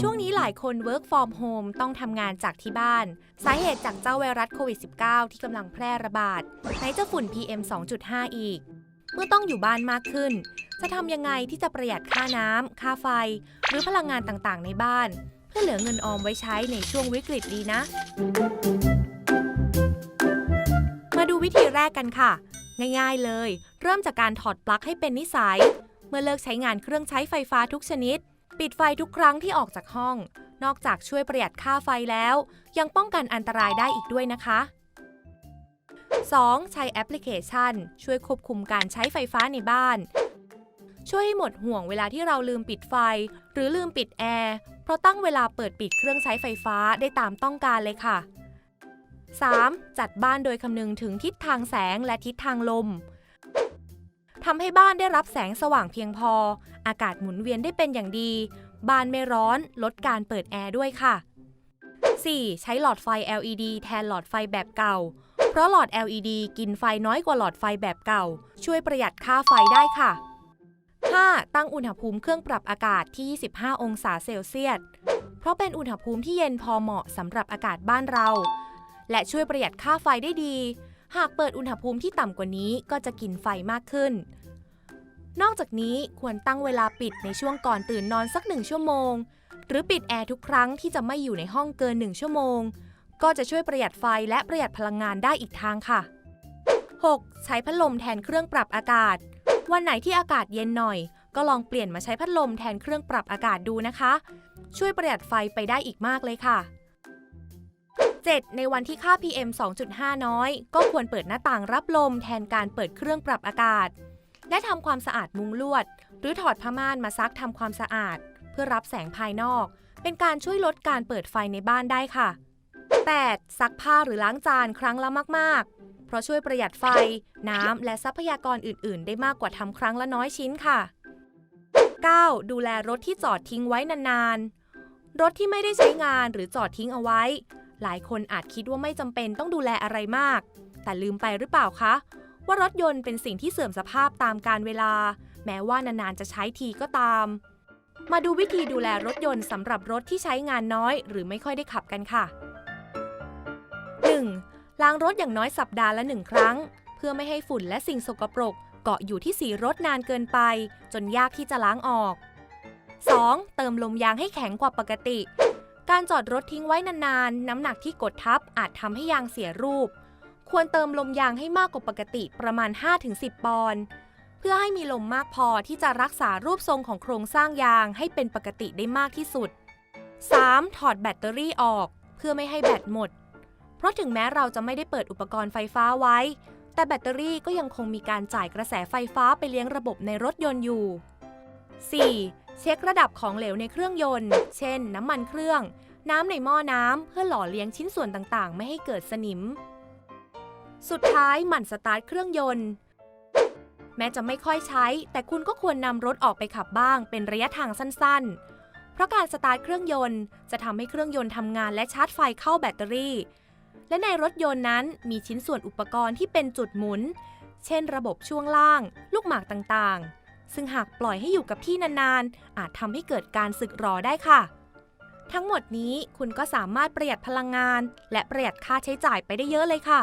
ช่วงนี้หลายคน work from home ต้องทำงานจากที่บ้าน สาเหตุจากเจ้าไวรัสโควิด -19 ที่กำลังแพร่ระบาดไหนจะฝุ่น PM 2.5 อีก เมื่อต้องอยู่บ้านมากขึ้น จะทำยังไงที่จะประหยัดค่าน้ำ ค่าไฟ หรือพลังงานต่างๆ ในบ้าน เพื่อเหลือเงินออมไว้ใช้ในช่วงวิกฤตดีนะ มาดูวิธีแรกกันค่ะ ง่ายๆเลย เริ่มจากการถอดปลั๊กให้เป็นนิสัย เมื่อเลิกใช้งานเครื่องใช้ไฟฟ้าทุกชนิด ปิดไฟทุกครั้งที่ออกจากห้อง นอกจากช่วยประหยัดค่าไฟแล้ว ยังป้องกันอันตรายได้อีกด้วยนะคะ 2. ใช้แอปพลิเคชัน ช่วยควบคุมการใช้ไฟฟ้าในบ้าน ช่วยให้หมดห่วงเวลาที่เราลืมปิดไฟ หรือลืมปิดแอร์ เพราะตั้งเวลาเปิดปิดเครื่องใช้ไฟฟ้าได้ตามต้องการเลยค่ะ 3. จัดบ้านโดยคำนึงถึงทิศทางแสงและทิศทางลม ทำให้บ้านได้รับแสงสว่างเพียงพอ อากาศหมุนเวียนได้เป็นอย่างดี บ้านไม่ร้อนลดการเปิดแอร์ด้วยค่ะ 4. ใช้หลอดไฟ LED แทนหลอดไฟแบบเก่า เพราะหลอด LED กินไฟน้อยกว่าหลอดไฟแบบเก่า ช่วยประหยัดค่าไฟได้ค่ะ 5. ตั้งอุณหภูมิเครื่องปรับอากาศที่ 25 องศาเซลเซียส เพราะเป็นอุณหภูมิที่เย็นพอเหมาะสำหรับอากาศบ้านเรา และช่วยประหยัดค่าไฟได้ดี หากเปิดอุณหภูมิที่ต่ำกว่านี้ก็จะกินไฟมากขึ้น นอกจากนี้ควรตั้งเวลาปิดในช่วงก่อนตื่นนอนสักหนึ่งชั่วโมง หรือปิดแอร์ทุกครั้งที่จะไม่อยู่ในห้องเกินหนึ่งชั่วโมง ก็จะช่วยประหยัดไฟและประหยัดพลังงานได้อีกทางค่ะ 6. ใช้พัดลมแทนเครื่องปรับอากาศ วันไหนที่อากาศเย็นหน่อย ก็ลองเปลี่ยนมาใช้พัดลมแทนเครื่องปรับอากาศดูนะคะ ช่วยประหยัดไฟไปได้อีกมากเลยค่ะ 7. ในวันที่ค่า PM 2.5 น้อย ก็ควรเปิดหน้าต่างรับลมแทนการเปิดเครื่องปรับอากาศ และทำความสะอาดมุงลวด หรือถอดผ้าม่านมาซักทำความสะอาด เพื่อรับแสงภายนอก เป็นการช่วยลดการเปิดไฟในบ้านได้ค่ะ 8. ซักผ้าหรือล้างจานครั้งละมากๆ เพราะช่วยประหยัดไฟ น้ำ และทรัพยากรอื่น ๆ ได้มากกว่าทำครั้งละน้อยชิ้นค่ะ 9. ดูแลรถที่จอดทิ้งไว้นาน ๆ รถที่ไม่ได้ใช้งานหรือจอดทิ้งเอาไว้ หลายคนอาจคิดว่าไม่จำเป็นต้องดูแลอะไรมาก แต่ลืมไปหรือเปล่าคะ ว่ารถยนต์เป็นสิ่งที่เสื่อมสภาพตามกาลเวลา แม้ว่านานๆจะใช้ทีก็ตาม มาดูวิธีดูแลรถยนต์สำหรับรถที่ใช้งานน้อย หรือไม่ค่อยได้ขับกันค่ะ 1. ล้างรถอย่างน้อยสัปดาห์ละหนึ่งครั้ง เพื่อไม่ให้ฝุ่นและสิ่งสกปรก เกาะอยู่ที่สีรถนานเกินไป จนยากที่จะล้างออก 2. เติมลมยางให้แข็งกว่าปกติ การจอดรถทิ้งไว้นานๆ น้ำหนักที่กดทับอาจทำให้ยางเสียรูป ควรเติมลมยางให้มากกว่าปกติประมาณ 5-10 ปอนด์เพื่อให้มีลมมากพอที่จะรักษารูปทรงของโครงสร้างยางให้เป็นปกติได้มากที่สุด 3. ถอดแบตเตอรี่ออก เพื่อไม่ให้แบตหมด เพราะถึงแม้เราจะไม่ได้เปิดอุปกรณ์ไฟฟ้าไว้ แต่แบตเตอรี่ก็ยังคงมีการจ่ายกระแสไฟฟ้าไปเลี้ยงระบบในรถยนต์อยู่ 4. เช็คระดับของเหลวในเครื่องยนต์ เช่น น้ำมันเครื่อง น้ำในหม้อน้ำ เพื่อหล่อเลี้ยงชิ้นส่วนต่างๆ ไม่ให้เกิดสนิม สุดท้ายหมั่นสตาร์ทเครื่องยนต์ แม้จะไม่ค่อยใช้ แต่คุณก็ควรนำรถออกไปขับบ้าง เป็นระยะทางสั้นๆ เพราะการสตาร์ทเครื่องยนต์จะทำให้เครื่องยนต์ทำงานและชาร์จไฟเข้าแบตเตอรี่ และในรถยนต์นั้นมีชิ้นส่วนอุปกรณ์ที่เป็นจุดหมุน เช่น ระบบช่วงล่าง ลูกหมากต่างๆ ซึ่งหากปล่อยให้อยู่กับที่นานๆ อาจทำให้เกิดการสึกหรอได้ค่ะ ทั้งหมดนี้คุณก็สามารถประหยัดพลังงาน และประหยัดค่าใช้จ่ายไปได้เยอะเลยค่ะ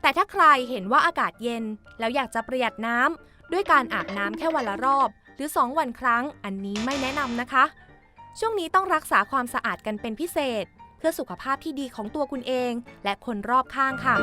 แต่ถ้าใครเห็นว่าอากาศเย็น แล้วอยากจะประหยัดน้ำด้วยการอาบน้ำแค่วันละรอบ หรือ 2 วันครั้ง อันนี้ไม่แนะนำนะคะ ช่วงนี้ต้องรักษาความสะอาดกันเป็นพิเศษ เพื่อสุขภาพที่ดีของตัวคุณเอง และคนรอบข้างค่ะ